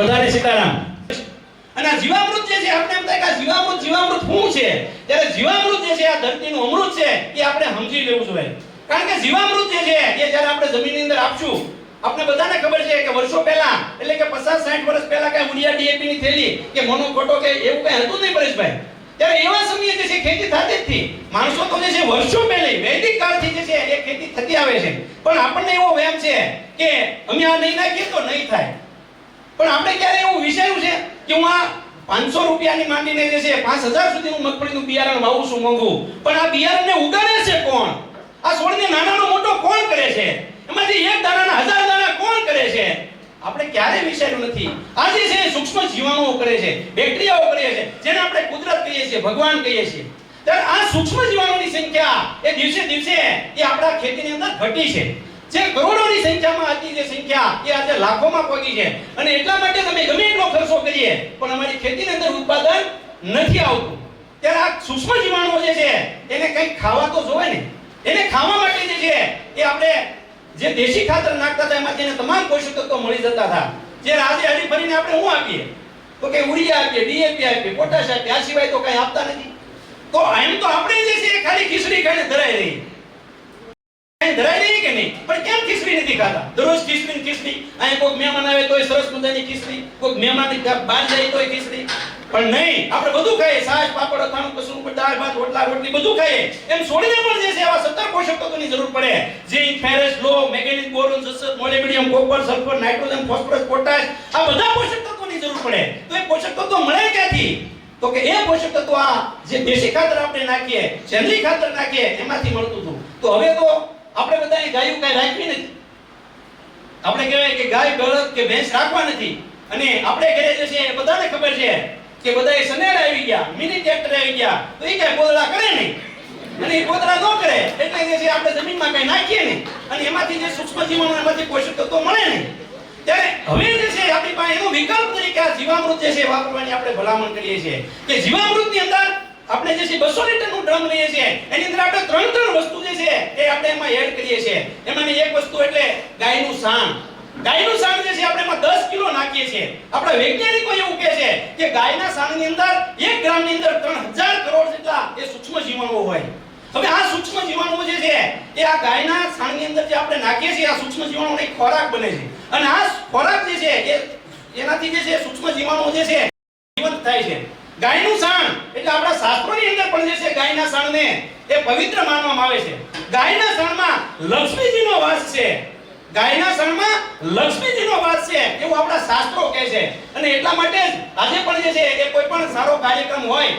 બધાને સીતારામ. અને જીવામૃત જે છે, આપણે એમ થાય કે જીવામૃત જીવામૃત શું છે? ત્યારે જીવામૃત જે છે, આ ધરતીનું અમૃત છે, એ આપણે સમજી લેવું જોઈએ. કારણ કે જીવામૃત જે છે, એ જ્યારે આપણે જમીનની અંદર આપશું આપણે બધાને ખબર છે કે વર્ષો પહેલા, એટલે કે 50 60 વર્ષ પહેલા કઈ ઉડિયા ડીએપી ની થેલી કે મોનોકોટો કે એવું કઈ હતું નહીં પરેશભાઈ. ત્યારે એવા સમયે જે છે, ખેતી થતી જ હતી. માણસો તો જે છે, વર્ષો પહેલા વૈદિક કાળથી જે છે, એ ખેતી થતી આવે છે. પણ આપણને એવો વહેમ છે કે અમે આ નહીં નાખીએ તો નહીં થાય. પણ આપણે ક્યારે એવું વિચાર્યું છે કે હું આ પાંચસો રૂપિયાની માંડીને જે છે, પાંચ હજાર સુધી હું મગફળીનું બિયારણ વાવું છું, મોંઘું. પણ આ બિયારણને ઉગાડે છે કોણ? આ છોડને નાનાનો મોટો કોણ કરે છે? એમાંથી એક દાણાના હજાર દાણા કોણ કરે છે? આપણે ક્યારે વિચાર્યું નથી. આજે છે, સૂક્ષ્મ જીવાણુઓ કરે છે, બેક્ટેરિયાઓ કરે છે, જેને આપણે કુદરત કહીએ છીએ, ભગવાન કહીએ છીએ. ત્યારે આ સૂક્ષ્મ જીવાણુની સંખ્યા એ દિવસે દિવસે એ આપણા ખેતીની અંદર ઘટી છે. જે કરોડોની સંખ્યામાં હતી જે સંખ્યા એ આજે લાખોમાં પહોંચી છે. અને એટલા માટે તમે ગમે એટલો ખર્ચો કરીએ, પણ અમારી ખેતીની અંદર ઉત્પાદન નથી આવતું. ત્યારે આ સૂક્ષ્મ જીવાણુઓ જે છે, એને કંઈક ખાવા તો જોવે ને. એને ખાવા માટે જે છે, એ આપણે જે દેશી ખાતર નાખતા હતા, એમાંથી એને તમામ પોષક તત્વો મળી જતા હતા. જે આજે હરી ફરીને આપણે શું આપીએ? તો કે યુરિયા આપીએ, ડીએપી આપીએ, પોટાશ આપીએ, આ સિવાય તો કંઈ આપતા નથી. તો એમ તો આપણે જે છે, એ ખાલી ખીચડી ખાઈને ધરાઈ રહી. ધરાઈ રહી કે નહીં? પણ કેમ ખીચડી નથી ખાતા? દરરોજ ખીચડી ખીચડી. અહીંયા કોઈક મહેમાન આવે તોય સરસ મજાની ખીચડી. કોઈક મહેમાન બહાર જાય તોય ખીચડી. પણ નહીં, આપણે બધું ખાઈએ. છાશ, પાપડ, અથાણું કસું દાળ, ભાત, રોટલા, રોટલી બધું ખાઈએ. એમ છોડીને પણ જે છે, આવા 17 પોષક તત્વોની જરૂર પડે. ઝીંક, ફેરસ, લો magnesium boron, sulphur molybdenum copper, sulphur, nitrogen, phosphorus, potash, આ બધા પોષક તત્વોની જરૂર પડે. એ પોષક તત્વો મળે ક્યાંથી? તો કે એ પોષક તત્વ આ જે ખાતર આપણે નાખીએ સેન્દ્રીય ખાતર નાખીએ, એમાંથી મળતું હતું. તો હવે તો આપણે બધાએ ગાયું કાંઈ રાખવી નથી. આપણે કહેવાય કે ગાય બળદ કે ભેંસ રાખવા નથી. અને આપણે ઘરે જે છે બધાને ખબર છે કે બધાએ સનેડ આવી ગયા, મિની ટ્રેક્ટર આવી ગયા, તો એ કઈ પોદળા કરે નહીં. અને એ પોદળા ન કરે, એટલે જે છે આપણે જમીનમાં કઈ નાખીએ નહીં. અને એમાંથી જે સૂક્ષ્મ જીવન એમાંથી પોષક તત્વો મળે નહીં. ત્યારે હવે જે છે આપણી પાસે એનો વિકલ્પ તરીકે આ જીવામૃત જે છે વાપરવાની આપણે ભલામણ કરીએ છીએ. કે જીવામૃતની અંદર આપણે જે છે 200 લીટરનું ડ્રમ લઈએ છીએ, એની અંદર આપણે ત્રણ ત્રણ વસ્તુ જે છે એ આપણે એમાં એડ કરીએ છીએ. એમાંની એક વસ્તુ એટલે ગાયનું સાણ. ગાયનું સાણ જે છે આપણે એમાં 10 કિલો નાખીએ છીએ. આપણા વૈજ્ઞાનિકો એવું કહે છે કે ગાયના સાણની અંદર 1 ગ્રામની અંદર 3000 કરોડ જેટલા એ સૂક્ષ્મ જીવાણુઓ હોય. હવે આ સૂક્ષ્મ જીવાણુઓ જે છે એ આ ગાયના સાણની અંદર જે આપણે નાખીએ છીએ, આ સૂક્ષ્મ જીવાણુઓને ખોરાક બને છે. અને આ ખોરાક જે છે એ એનાથી જે છે સૂક્ષ્મ જીવાણુઓ જે છે જીવંત થાય છે. ગાયનું સાણ એટલે આપણા શાસ્ત્રોની અંદર પણ જે છે ગાયના સાણને એ પવિત્ર માનવામાં આવે છે. ગાયના સાણમાં લક્ષ્મીજીનો વાસ છે. ગાયના સાણમાં લક્ષ્મીજીનો વાસ છે એવું આપણા શાસ્ત્રો કહે છે. અને એટલા માટે આજે પણ જે છે એ કોઈ પણ સારો કાર્યક્રમ હોય,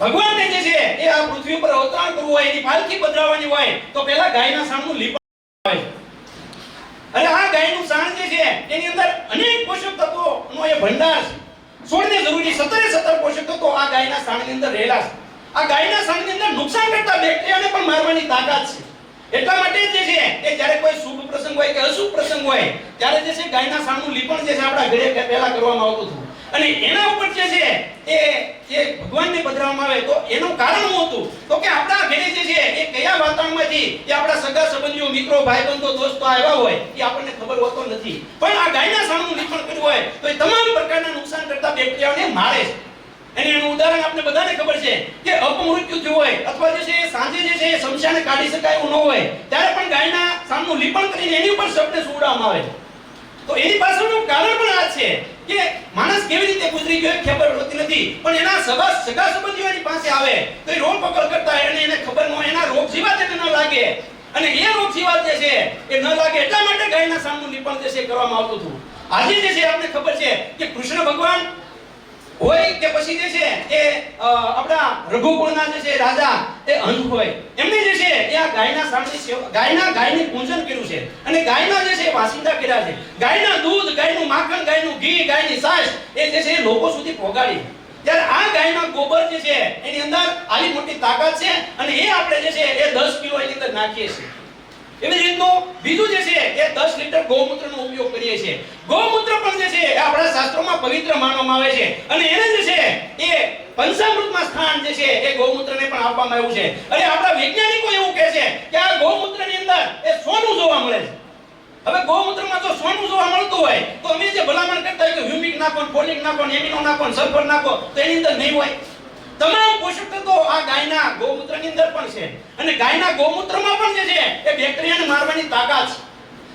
ભગવાનને જે છે એ આ પૃથ્વી પર અવતરણ કરવું હોય, એની પાલખી પધરાવવાની હોય, તો પહેલા ગાયના સાણનું લીપણ હોય. અને આ ગાયનું સાણ જે છે એની અંદર અનેક પોષક તત્વોનો એ ભંડાર છે. છોડને જરૂરી સત્તરે સત્તર પોષક તત્વો આ ગાયના સાણની અંદર રહેલા છે. આ ગાયના સાણની અંદર નુકસાન કરતા બેક્ટેરિયાને પણ મારવાની તાકાત છે. એટલા માટે જે છે, એ જ્યારે કોઈ શુભ પ્રસંગ હોય કે અશુભ પ્રસંગ હોય, ત્યારે જે છે ગાયના સાણનું લીપણ જે છે આપણા ઘરે પહેલા કરવામાં આવતું હતું. અને એના ઉપર જે છે, એ જે ભગવાનને પધરાવવામાં આવે, તો એનું કારણ શું હતું? તો કે આપણા ઘરે જે છે, એ કયા વાતાવરણમાંથી, એ આપણા સગા સંબંધીઓ, મિત્રો, ભાઈબંધો, દોસ્તો આવ્યા હોય, એ આપણને ખબર હોતો નથી. પણ આ ગાયના સાણનું લીપણ કર્યું હોય, તો એ તમામ પ્રકારના નુકસાન કરતા બેક્ટેરિયાને મારે છે. અને એનું ઉદાહરણ આપણે બધાને ખબર છે કે અપમૃત્યુ થયું હોય, અથવા જે છે સાંજે જે છે, એ શમશાને કાઢી શકાય એવું ન હોય, ત્યારે પણ ગાયના સામનું લીપણ કરીને એની ઉપર શબ્દ સુવડાવવામાં આવે છે. તો એની પાછળનું કારણ પણ આ છે કે માણસ કેવી રીતે ગુજરી ગયો ખબર હોતી નથી. પણ એના સગા સગા સંબંધીઓ એની પાસે આવે તો એ રોગ પકડ કરતા એને એને ખબર ન હોય, એના રોગ જીવાત એને ન લાગે. અને એ રોગ જીવાત જે છે એ ન લાગે એટલા માટે ગાયના સામનું નિપણ જે છે કરવામાં આવતું હતું. આજે જે છે આપણે ખબર છે કે કૃષ્ણ ભગવાન હોય કે પછી જે છે એ આપણા રઘુકુળના જે છે રાજા, એ અંધ હોય. એમને જે છે એ આ ગાયના સાણની સેવા, ગાયના ગાયને પૂજન કર્યું છે. અને ગાયના જે છે વાસિંદા કર્યા છે. ગાયના દૂધ, ગાયનું માખણ, ગાયનું ઘી, ગાયની સાસ એ જે છે એ લોકો સુધી પહોંચાડી ત્યારે આ ગાયના ગોબર જે છે, એની અંદર આવી મોટી તાકાત છે અને એ આપણે જે છે એ 10 કિલો એની અંદર નાખીએ છીએ. એવી રીતનું બીજું જે છે એ 10 લીટર ગૌમૂત્રનો ઉપયોગ કરીએ છીએ. ગૌમૂત્ર પણ જે છે એ આપણા શાસ્ત્રોમાં પવિત્ર માનવામાં આવે છે. અને એને જે છે એ પંચામૃતમાં સ્થાન જે છે એ ગૌમૂત્રને પણ આપવામાં આવ્યું છે. અને આપણા વૈજ્ઞાનિકો એવું કહે છે કે આ ગૌમૂત્રની અંદર એ સોનું જોવા મળે છે. હવે ગૌમૂત્રમાં જો સોનું જોવા મળતું હોય, તો અમે જે ભલામણ કરતા હોય કે હ્યુમિક નાખો ફોલિક નાખો એમિનો નાખો સલ્ફર નાખો, તો એની અંદર નહીં હોય. તમામ પોષક તત્વો આ ગાયના ગૌમૂત્રની અંદર પણ છે. અને ગાયના ગૌમૂત્રમાં પણ જે છે, એ બેક્ટેરિયાને મારવાની તાકાત છે.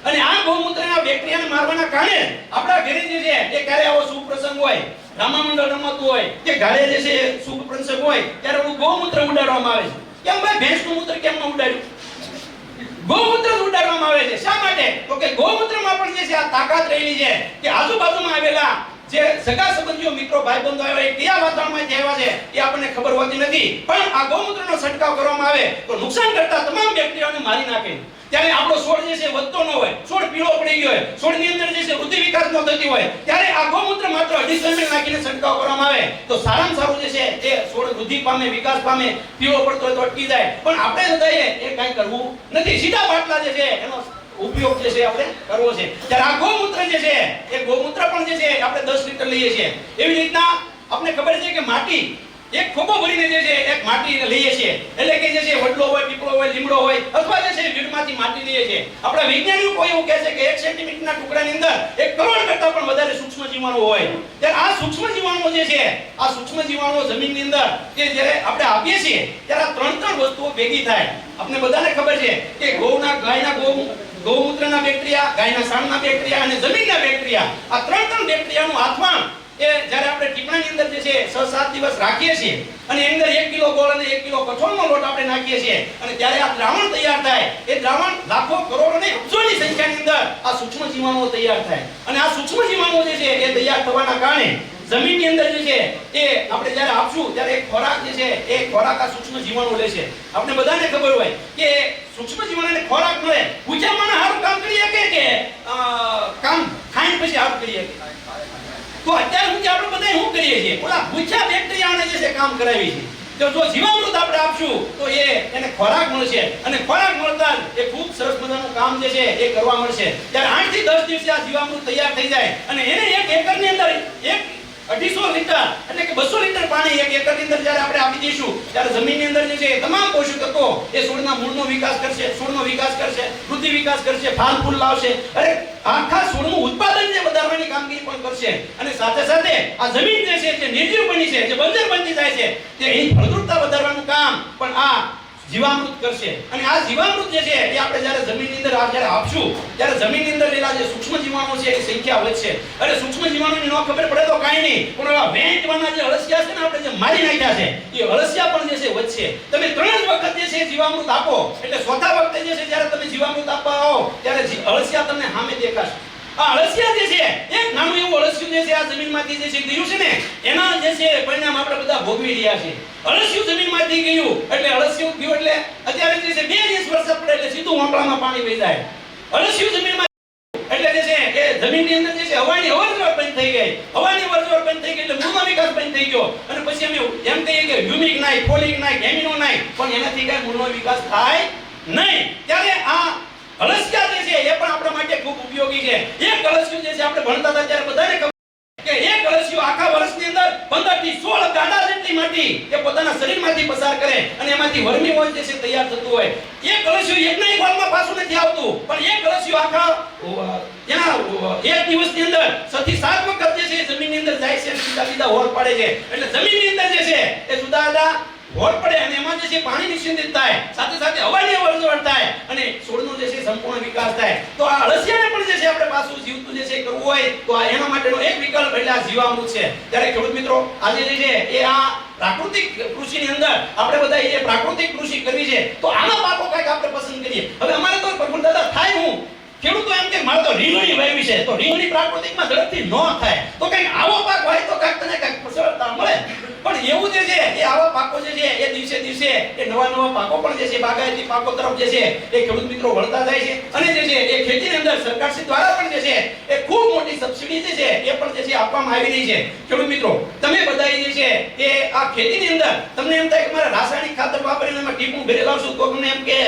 અને આ ગૌમૂત્રના બેક્ટેરિયાને મારવાના કારણે આપણા ઘરે જે છે, એ ક્યારે આવો શુભ પ્રસંગ હોય, રામામંડળ રમતું હોય, કે ઘરે જે છે શુભ પ્રસંગ હોય, ત્યારે ઓલું ગૌમૂત્ર ઉડાડવામાં આવે છે. કેમ ભાઈ, ભેંસનું મૂત્ર કેમ ન ઉડાડ્યું? ગૌમૂત્ર ઉડાડવામાં આવે છે. શા માટે? તો કે ગૌમૂત્રમાં પણ જે છે, આ તાકાત રહેલી છે કે આજુબાજુમાં આવેલા જે સગા સંબંધીઓ, મિત્રો, ભાઈબંધો આવ્યા, એ કયા વાતાવરણમાં આવ્યા છે, એ આપણને ખબર હોતી નથી. પણ આ ગૌમૂત્રનો છંટકાવ કરવામાં આવે તો નુકસાન કરતા તમામ બેક્ટેરિયાને મારી નાખે. ત્યારે આપણો છોડ જે છે વધતો ન હોય. છોડ પીળો પડી ગયો હોય. છોડની અંદર જે છે, વૃદ્ધિ વિકાસ ન થતી હોય. ત્યારે આ ગૌમૂત્ર માત્ર અઢીસો એમએલ નાખીને છંટકાવ કરવામાં આવે. તો સારામાં સારું જે છે, એ છોડ વૃદ્ધિ પામે, વિકાસ પામે, પીળો પડતો હોય તો અટકી જાય. પણ આપણે બધાએ એ કાંઈ કરવું નથી. સીધા પાટલા જે છે, એનો ઉપયોગ જે છે આપણે કરવો છે. ત્યારે આ ગૌમૂત્ર જે છે, એ ગૌમૂત્ર પણ જે છે આપણે દસ લીટર લઈએ છીએ. એવી રીતના આપણે ખબર છે કે માટી એક ખોબો ભરીને જે છે, એક માટી લઈએ છીએ. એટલે કે જે છે, વડલો હોય, પીપળો હોય, લીમડો હોય, અથવા જે છે વીડમાંથી માટી લઈએ છીએ. આપણા વૈજ્ઞાનિકો એવું કહે છે કે એક સેન્ટીમીટરના ટુકડાની અંદર એક કરોડ કરતા પણ વધારે સૂક્ષ્મ જીવાણુ હોય. ત્યારે આ સૂક્ષ્મ જીવાણુઓ જે છે, આ સૂક્ષ્મ જીવાણુઓ જમીનની અંદર કે જ્યારે આપણે આપીએ છીએ, ત્યારે આ ત્રણ ત્રણ વસ્તુઓ ભેગી થાય. આપણે બધાને ખબર છે કે ગૌના ગાયના ગૌ ગૌમૂત્રના બેક્ટેરિયા, ગાયના સાણના બેક્ટેરિયા અને જમીનના બેક્ટેરિયા. આ ત્રણ ત્રણ બેક્ટેરિયાનું હાથમાં એ જ્યારે આપણે ટીપણાની અંદર જે છે 6 7 દિવસ રાખીએ છીએ અને એની અંદર એક કિલો ગોળ અને એક કિલો કઠોળનો લોટ આપણે નાખીએ છીએ અને ત્યારે આ દ્રાવણ તૈયાર થાય. એ દ્રાવણ લાખો કરોડો ને અબજોની સંખ્યાની અંદર આ સૂક્ષ્મ જીવાણુઓ તૈયાર થાય. અને આ સૂક્ષ્મ જીવાણુઓ જે છે, એ તૈયાર થવાના કારણે જમીનની અંદર જે છે એ આપણે જ્યારે આપશું ત્યારે એક ખોરાક જે છે એ ખોરાક આ સૂક્ષ્મ જીવાણુ લેશે આપણે બધાને ખબર હોય કે સૂક્ષ્મ જીવાણુને ખોરાક મળે મને સારું કામ કરી શકે કે કામ ખાઈને પછી સારું કરી શકે? તો અત્યારે સુધી આપણે બધા શું કરીએ છીએ? ઓલા ભૂખ્યા બેક્ટેરિયાને જે છે કામ કરાવી છે તો જો જીવામૃત આપણે આપશું, તો એ એને ખોરાક મળશે. અને ખોરાક મળતા એ ખૂબ સરસ મજાનું કામ જે છે એ કરવા મળશે. ત્યારે આઠથી દસ દિવસે આ જીવામૃત તૈયાર થઈ જાય. અને એને એક એકરની અંદર એક અઢીસો લીટર. એટલે કે બસો લીટર પાણી એક એકરની અંદર જ્યારે આપણે આપી દઈશું, ત્યારે જમીનની અંદર જે છે તમામ પોષક તત્વો એ છોડના મૂળનો વિકાસ કરશે, છોડનો વિકાસ કરશે, વૃદ્ધિ વિકાસ કરશે, ફાલ ફૂલ લાવશે. અરે આખા છોડનું ઉત્પાદન જે વધારવાની કામગીરી પણ કરશે. અને સાથે સાથે આ જમીન જે છે જે નિર્જીવ બની છે, જે બંજર બનતી જાય છે, તે અહીં ફળદ્રુપતા વધારવાનું કામ પણ આ જીવામૃત કરશે. અને આ જીવામૃત જે છે, એ આપણે જ્યારે જમીનની અંદર જ્યારે આપશું, ત્યારે જમીનની અંદર રહેલા જે સૂક્ષ્મ જીવાણુ છે, એની સંખ્યા વધશે. અને સૂક્ષ્મ જીવાણુની ન ખબર પડે તો કાંઈ નહીં, પણ એવા વેંટવાના જે અળસિયા છે ને આપણે જે મારી નાખ્યા છે, એ અળસિયા પણ જે છે વધશે. તમે ત્રણ વખત જે છે જીવામૃત આપો, એટલે ચોથા વખતે જે છે જ્યારે તમે જીવામૃત આપવા આવો, ત્યારે અળસિયા તમને સામે દેખાશે. આ અળસિયા જે છે, એક નાનું એવું જે છે આ જમીનમાંથી જે છે ગયું છે ને, એના જે છે પરિણામ આપણે બધા ભોગવી રહ્યા છે અળસિયું જમીનમાંથી ગયું, એટલે અળસિયું ગયું એટલે અત્યારે જે છે બે દિવસ વરસાદ પડે એટલે સીધું વાંપળામાં પાણી વહી જાય. અળસિયું જમીનમાં એટલે જે છે એ જમીનની અંદર જે છે હવાની અવરજવર બંધ થઈ ગઈ. હવાની અવરજવર બંધ થઈ ગઈ એટલે મૂળનો વિકાસ બંધ થઈ ગયો. અને પછી અમે એમ કહીએ કે હ્યુમિક નાય ફોલિક નાય કેમિનો નાય, પણ એનાથી કઈ મૂળનો વિકાસ થાય નહીં. ત્યારે આ અળસિયા જે છે એ પણ આપણા માટે ખૂબ ઉપયોગી છે. એક અળસિયું જે છે આપણે ભણતા હતા ત્યારે બધાને કે એક અળસિયો આખા વર્ષની અંદર 15 થી 16 ગાડા જેટલી માટી એ પોતાના શરીરમાંથી પસાર કરે અને એમાંથી વર્મી ઓઇલ જે છે તૈયાર થતું હોય. એક અળસિયો એક વાળમાં પાછું નથી આવતું, પણ એક અળસિયો આખા ત્યાં એક દિવસની અંદર છ સાત વખત જે છે જમીનની અંદર જાય છે અને જુદા જુદા હોર પાડે છે. એટલે જમીનની અંદર જે છે એ જુદા હોર પડે અને એમાં જે છે પાણી નિશ્ચિંતિત થાય. સાથે સાથે હવાની અવરજવર થાય અને છોડનો જે છે સંપૂર્ણ વિકાસ થાય. તો આ અળસિયાને આપણે પાછું જીવતું જે છે કરવું હોય તો એના માટેનો એક વિકલ્પ એટલે આ જીવામૃત છે. ત્યારે ખેડૂત મિત્રો, આજે જે છે એ આ પ્રાકૃતિક કૃષિની અંદર આપણે બધા એ પ્રાકૃતિક કૃષિ કરવી છે, તો આમાં પાકો કંઈક આપણે પસંદ કરીએ. હવે અમારે તો પ્રફુલ દાદા થાય હું? ખેડૂતો એમ કે મારે તો રીંગણી વાવી છે, તો રીંગણી પ્રાકૃતિકમાં ઝડપથી ન થાય. તો કંઈક આવો પાક હોય તો કાંઈક તને કાંઈક સરળતા મળે એવું જે છે, એ આવા પાકો જે છે, એ દિવસે દિવસે એ નવા નવા પાકો પણ જે છે, બાગાયતી પાકો તરફ જે છે, એ ખેડૂત મિત્રો વળતા જાય છે. અને જે છે, એ ખેતીની અંદર સરકારશ્રી દ્વારા પણ જે છે, એ ખૂબ મોટી સબસિડી જે છે, એ પણ જે છે, આપવામાં આવી રહી છે. ખેડૂત મિત્રો, તમે બધાએ જે છે, એ આ ખેતીની અંદર તમને એમ થાય કે મારે રાસાયણિક ખાતર વાપરીને એમાં ટીપું ભરી લાવશું તો તમને એમ કે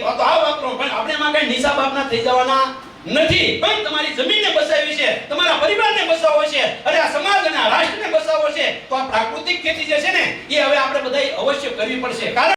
તો આ વાપરો, પણ આપણે એમાં કઈ નિશાબાબના થઈ જવાના. નથી. પણ તમારી જમીનને બસાવી છે, તમારા પરિવારને બસાવો છે, અને આ સમાજ અને આ રાષ્ટ્રને બસાવો છે, તો આ પ્રાકૃતિક ખેતી જે છે ને, એ હવે આપણે બધા અવશ્ય કરવી પડશે. કારણ